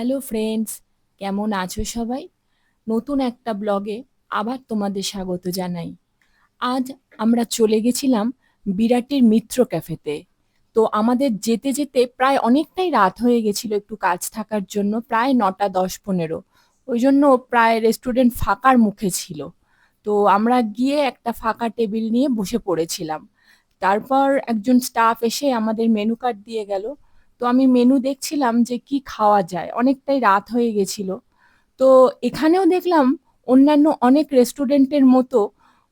Hello friends কেমন আছো সবাই? নতুন একটা ব্লগে আবার তোমাদের স্বাগত জানাই। আজ আমরা চলে গেছিলাম বিরাটির মিত্র ক্যাফেতে। তো আমাদের যেতে যেতে প্রায় অনেকটাই রাত হয়ে গেছিল একটু কাজ থাকার জন্য, প্রায় নটা দশ পনেরো। ওই জন্য প্রায় রেস্টুরেন্ট ফাঁকার মুখে ছিল। তো আমরা গিয়ে একটা ফাঁকা টেবিল নিয়ে বসে পড়েছিলাম। তারপর একজন স্টাফ এসে আমাদের মেনু কার্ড দিয়ে গেল। তো আমি মেনু দেখছিলাম যে কি খাওয়া যায়। অনেকটাই রাত হয়ে গেছিল। তো এখানেও দেখলাম অন্যান্য অনেক রেস্টুরেন্টের মতো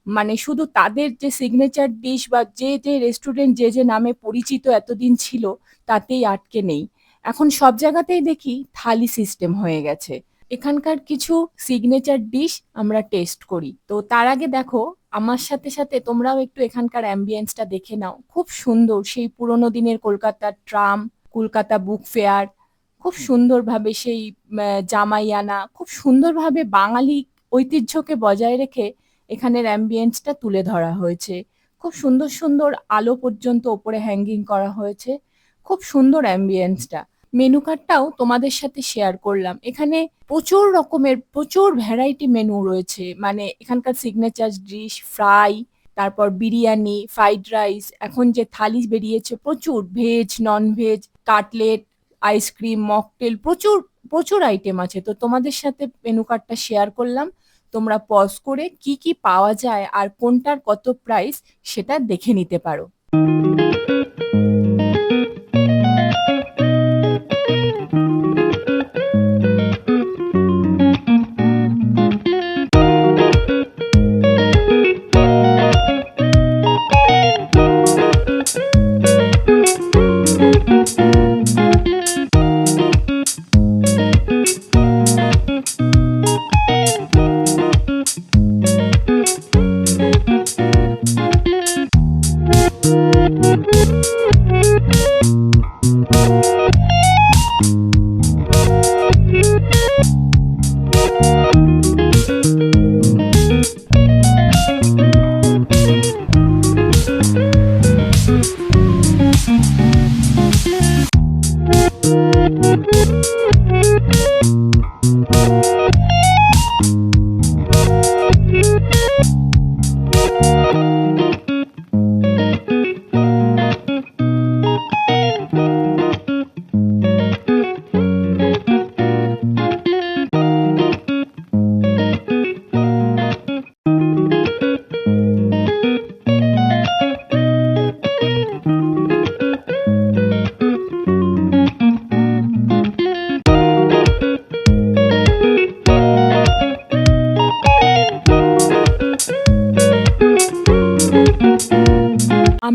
মানে শুধু তাদের যে সিগনেচার ডিশ বা যে যে রেস্টুরেন্ট যে যে নামে পরিচিত এতদিন ছিল, তাতেই আটকে নেই। এখন সব জায়গাতেই দেখি থালি সিস্টেম হয়ে গেছে। এখানকার কিছু সিগনেচার ডিশ আমরা টেস্ট করি। তো তার আগে দেখো, আমার সাথে সাথে তোমরাও একটু এখানকার অ্যাম্বিয়েন্সটা দেখে নাও। খুব সুন্দর সেই পুরোনো দিনের কলকাতার ট্রাম কলকাতা বুক ফেয়ার খুব সুন্দরভাবে সেই জামাইয়ানা খুব সুন্দরভাবে বাঙালি ঐতিহ্যকে বজায় রেখে এখানের অ্যাম্বিয়েন্সটা তুলে ধরা হয়েছে। খুব সুন্দর সুন্দর আলো পর্যন্ত ওপরে হ্যাঙ্গিং করা হয়েছে। খুব সুন্দর অ্যাম্বিয়েন্সটা মেনু কার্ডটাও তোমাদের সাথে শেয়ার করলাম। এখানে প্রচুর রকমের প্রচুর ভ্যারাইটি মেনু রয়েছে। মানে এখানকার সিগনেচার ডিশ ফ্রাই তারপর বিরিয়ানি ফ্রাইড রাইস এখন যে থালি বেরিয়েছে প্রচুর veg non veg cutlet ice cream mocktail প্রচুর প্রচুর আইটেম আছে। তো তোমাদের সাথে মেনু কার্ডটা শেয়ার করলাম। তোমরা পজ করে কি কি পাওয়া যায় আর কোনটার কত প্রাইস সেটা দেখে নিতে পারো।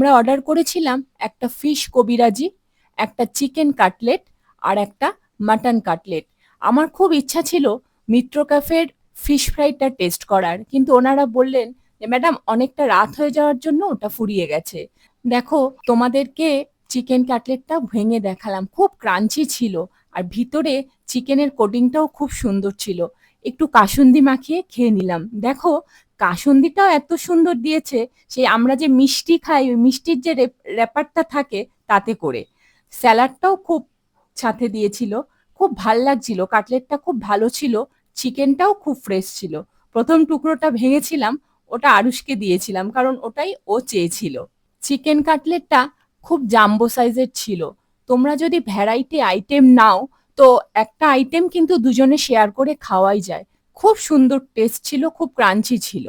আমরা অর্ডার করেছিলাম একটা ফিশ কবিরাজি, একটা চিকেন কাটলেট আর একটা মাটন কাটলেট আমার খুব ইচ্ছা ছিল মিত্র ক্যাফের ফিশ ফ্রাইটা টেস্ট করার, কিন্তু ওনারা বললেন যে, ম্যাডাম, অনেকটা রাত হয়ে যাওয়ার জন্য ওটা ফুরিয়ে গেছে। দেখো, তোমাদেরকে চিকেন কাটলেটটা ভেঙে দেখালাম। খুব ক্রাঞ্চি ছিল আর ভিতরে চিকেনের কোটিংটাও খুব সুন্দর ছিল। একটু কাসুন্দি মাখিয়ে খেয়ে নিলাম। দেখো কাসুন্দিটাও এত সুন্দর দিয়েছে সেই আমরা যে মিষ্টি খাই, ওই মিষ্টির যে র্যাপারটা থাকে তাতে করে। স্যালাডটাও খুব সাথে দিয়েছিল, খুব ভালো লাগছিল, কাটলেটটা খুব ভালো ছিল, চিকেনটাও খুব ফ্রেশ ছিল। প্রথম টুকরোটা ভেঙেছিলাম, ওটা আরুষকে দিয়েছিলাম, কারণ ওটাই ও চেয়েছিল। চিকেন কাটলেটটা খুব জাম্বো সাইজের ছিল। তোমরা যদি ভ্যারাইটি আইটেম নাও, তো একটা আইটেম কিন্তু দুজনে শেয়ার করে খাওয়াই যায়। খুব সুন্দর টেস্ট ছিল, খুব ক্রাঞ্চি ছিল।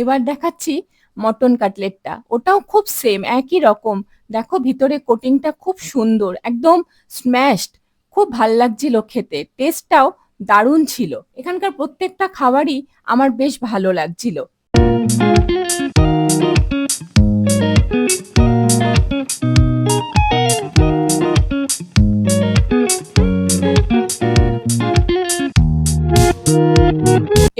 এবার দেখাচ্ছি মটন কাটলেটটা ওটাও খুব সেম একই রকম। দেখো ভিতরে কোটিংটা খুব সুন্দর, একদম স্ম্যাশড খুব ভালো লাগছিল খেতে। টেস্টটাও দারুণ ছিল। এখানকার প্রত্যেকটা খাবারই আমার বেশ ভালো লাগছিল।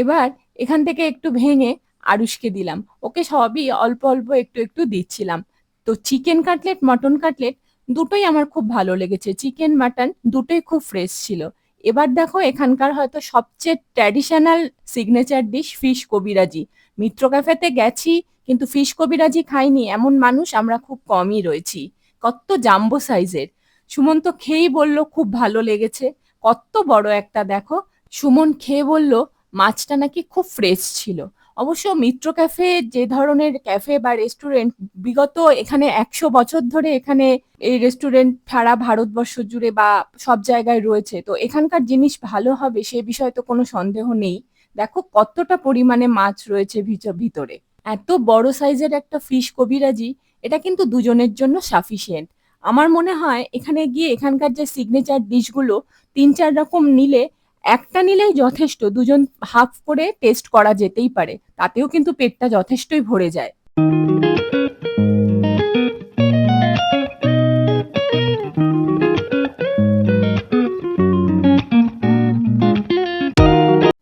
এবার এখান থেকে একটু ভেঙে আরুষকে দিলাম। ওকে সবই অল্প অল্প একটু একটু দিচ্ছিলাম। তো চিকেন কাটলেট মটন কাটলেট দুটোই আমার খুব ভালো লেগেছে। চিকেন মাটন দুটোই খুব ফ্রেশ ছিল। এবার দেখো এখানকার হয়তো সবচেয়ে ট্র্যাডিশনাল সিগনেচার ডিশ ফিশ কবিরাজি। মিত্র ক্যাফেতে গেছি, কিন্তু ফিশ কবিরাজি খাইনি, এমন মানুষ আমরা খুব কমই রয়েছি। কত জাম্বো সাইজের সুমন তো খেয়েই বলল, খুব ভালো লেগেছে। কত বড় একটা, দেখো। সুমন খেয়ে বলল, মাছটা নাকি খুব ফ্রেশ ছিল। অবশ্য মিত্র ক্যাফে যে ধরনের ক্যাফে বা রেস্টুরেন্ট বিগত এখানে একশো বছর ধরে এখানে এই রেস্টুরেন্ট সারা ভারতবর্ষ জুড়ে বা সব জায়গায় রয়েছে। তো এখানকার জিনিস ভালো হবে সে বিষয়ে তো কোনো সন্দেহ নেই। দেখো কতটা পরিমাণে মাছ রয়েছে ভিতরে। এত বড় সাইজের একটা ফিশ কবিরাজি, এটা কিন্তু দুজনের জন্য সাফিসিয়েন্ট আমার মনে হয় এখানে গিয়ে এখানকার যে সিগনেচার ডিশগুলো তিন চার রকম নিলে একটা নিলেই যথেষ্ট, দুজন হাফ করে টেস্ট করা যেতেই পারে, তাতেও কিন্তু পেটটা যথেষ্টই ভরে যায়।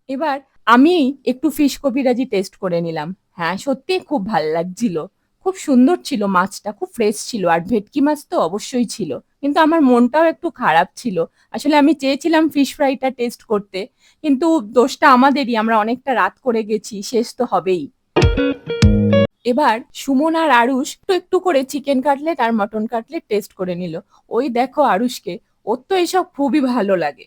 এবার আমি একটু ফিশ কবিরাজি টেস্ট করে নিলাম। হ্যাঁ সত্যিই খুব ভালো লাগছিল। খুব সুন্দর ছিল মাছটা, খুব ফ্রেশ ছিল। আর ভেটকি মাছ তো অবশ্যই ছিল। কিন্তু আমার মনটাও একটু খারাপ ছিল। আসলে আমি চেয়েছিলাম ফিশ ফ্রাইটা টেস্ট করতে, কিন্তু দোষটা আমাদেরই, আমরা অনেকটা রাত করে গেছি, শেষ তো হবেই। এবার সুমন আর আরুষ একটু একটু করে চিকেন কাটলেট আর মটন কাটলেট টেস্ট করে নিল। ওই দেখো আরুষকে, ওর তো এসব খুবই ভালো লাগে।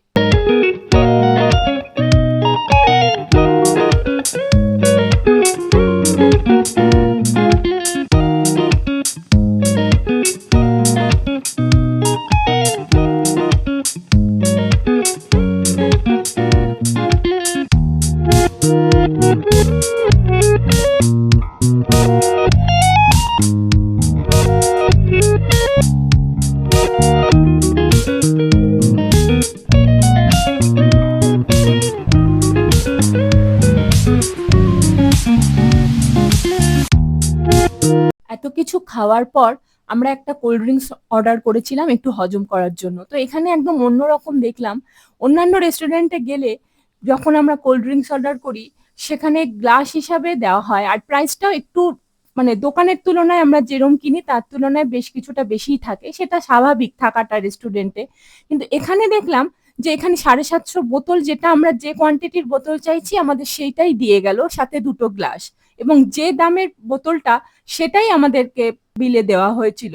কিছু খাওয়ার পর আমরা একটা কোল্ড ড্রিঙ্কস অর্ডার করেছিলাম একটু হজম করার জন্য। তো এখানে একদম অন্যরকম দেখলাম। অন্যান্য রেস্টুরেন্টে গেলে যখন আমরা কোল্ড ড্রিঙ্কস অর্ডার করি, সেখানে গ্লাস হিসাবে দেওয়া হয়। আর প্রাইসটাও একটু মানে দোকানের তুলনায় আমরা যেরম কিনি, তার তুলনায় বেশ কিছুটা বেশিই থাকে। সেটা স্বাভাবিক থাকাটা রেস্টুরেন্টে কিন্তু এখানে দেখলাম যে এখানে সাড়ে সাতশো বোতল যেটা আমরা যে কোয়ান্টিটির বোতল চাইছি, আমাদের সেইটাই দিয়ে গেল, সাথে দুটো গ্লাস এবং যে দামের বোতলটা সেটাই আমাদেরকে বিলে দেওয়া হয়েছিল।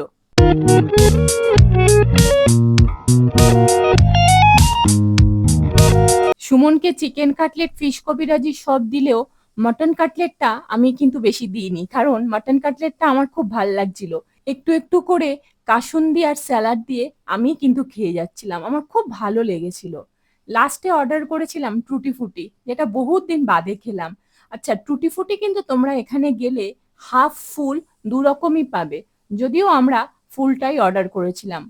সুমনকে চিকেন কাটলেট, ফিশ কবিরাজি সব দিলেও মটন কাটলেটটা আমি কিন্তু বেশি দিইনি, কারণ মটন কাটলেটটা আমার খুব ভালো লাগছিল। একটু একটু করে কাসুন্দি আর স্যালাড দিয়ে আমি কিন্তু খেয়ে যাচ্ছিলাম, আমার খুব ভালো লেগেছিল। লাস্টে অর্ডার করেছিলাম টুটি ফুটি, যেটা বহুত দিন বাদে খেলাম। আচ্ছা টুটি ফুটি কিন্তু তোমরা এখানে গেলে হাফ ফুল দু রকমই পাবে। যদিও আমরা ফুলটাই অর্ডার করেছিলাম।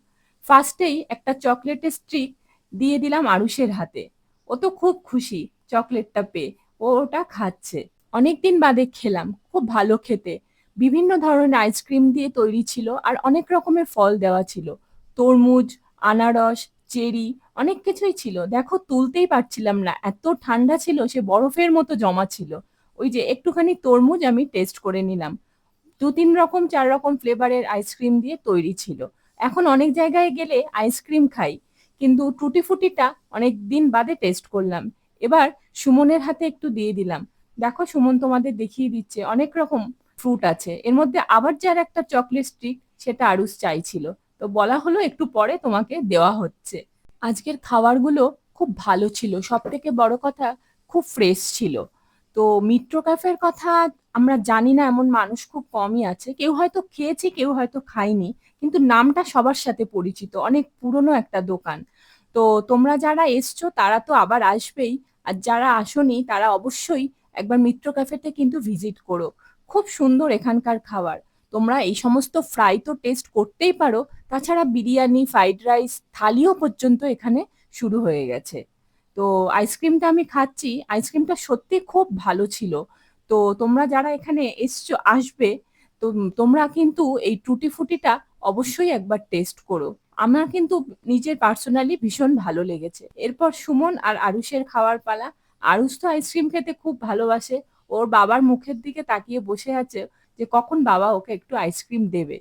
ফার্স্টেই একটা চকলেটের স্ট্রিক দিয়ে দিলাম আরুষের হাতে। ও তো খুব খুশি চকলেটটা পেয়ে। ও ওটা খাচ্ছে। অনেকদিন বাদে খেলাম, খুব ভালো খেতে। বিভিন্ন ধরনের আইসক্রিম দিয়ে তৈরি ছিল আর অনেক রকমের ফল দেওয়া ছিল। তরমুজ, আনারস, চেরি, অনেক কিছুই ছিল। দেখো, তুলতেই পারছিলাম না। এত ঠান্ডা ছিল, সে বরফের মতো জমা ছিল। ওই যে একটুখানি তরমুজ আমি টেস্ট করে নিলাম। দু তিন রকম, চার রকম ফ্লেভারের আইসক্রিম দিয়ে তৈরি ছিল। এখন অনেক জায়গায় গেলে আইসক্রিম খাই, কিন্তু টুটি ফুটিটা অনেক দিন বাদে টেস্ট করলাম। এবার সুমনের হাতে একটু দিয়ে দিলাম। দেখো সুমন তোমাদের দেখিয়ে দিচ্ছে, অনেক রকম ফ্রুট আছে। এর মধ্যে আবার যার একটা চকলেট স্টিক সেটা আরুষ চাইছিল। তো বলা হলো একটু পরে তোমাকে দেওয়া হচ্ছে। আজকের খাবারগুলো খুব ভালো ছিল সব থেকে বড় কথা খুব ফ্রেশ ছিল। তো মিত্র ক্যাফের কথা আমরা জানি না, এমন মানুষ খুব কমই আছে। কেউ হয়তো খেয়েছে, কেউ হয়তো খায়নি, কিন্তু নামটা সবার সাথে পরিচিত, অনেক পুরনো একটা দোকান। তো তোমরা যারা এসছো, তারা তো আবার আসবেই, আর যারা আসোনি, তারা অবশ্যই একবার মিত্র ক্যাফেতে কিন্তু ভিজিট করো। খুব সুন্দর এখানকার খাবার। তোমরা এই সমস্ত ফ্রাই তো টেস্ট করতেই পারো, তাছাড়া বিরিয়ানি, ফ্রাইড রাইস, থালিও পর্যন্ত এখানে শুরু হয়ে গেছে। তো আইসক্রিমটা আমি খাচ্ছি। আইসক্রিমটা সত্যি খুব ভালো ছিল। তো তোমরা যারা এখানে এসছো, আসবে, তো তোমরা কিন্তু এই টুটি ফুটিটা অবশ্যই একবার টেস্ট করো। আমার কিন্তু নিজের পার্সোনালি ভীষণ ভালো লেগেছে। এরপর সুমন আর আরুষের খাওয়ার পালা। আরুষ তো আইসক্রিম খেতে খুব ভালোবাসে। ওর বাবার মুখের দিকে তাকিয়ে বসে আছে যে কখন বাবা ওকে একটু আইসক্রিম দেবে।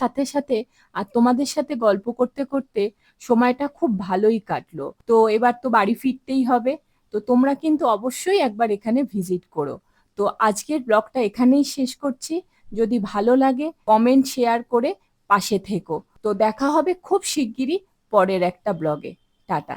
সাথে সাথে আর তোমাদের সাথে গল্প করতে করতে সময়টা খুব ভালোই কাটলো। তো এবার তো বাড়ি ফিরতেই হবে। তো তোমরা কিন্তু অবশ্যই একবার এখানে ভিজিট করো। তো আজকের ব্লগটা এখানেই শেষ করছি। যদি ভালো লাগে কমেন্ট শেয়ার করে পাশে থেকো। তো দেখা হবে খুব শিগগিরই পরের একটা ব্লগে। টাটা।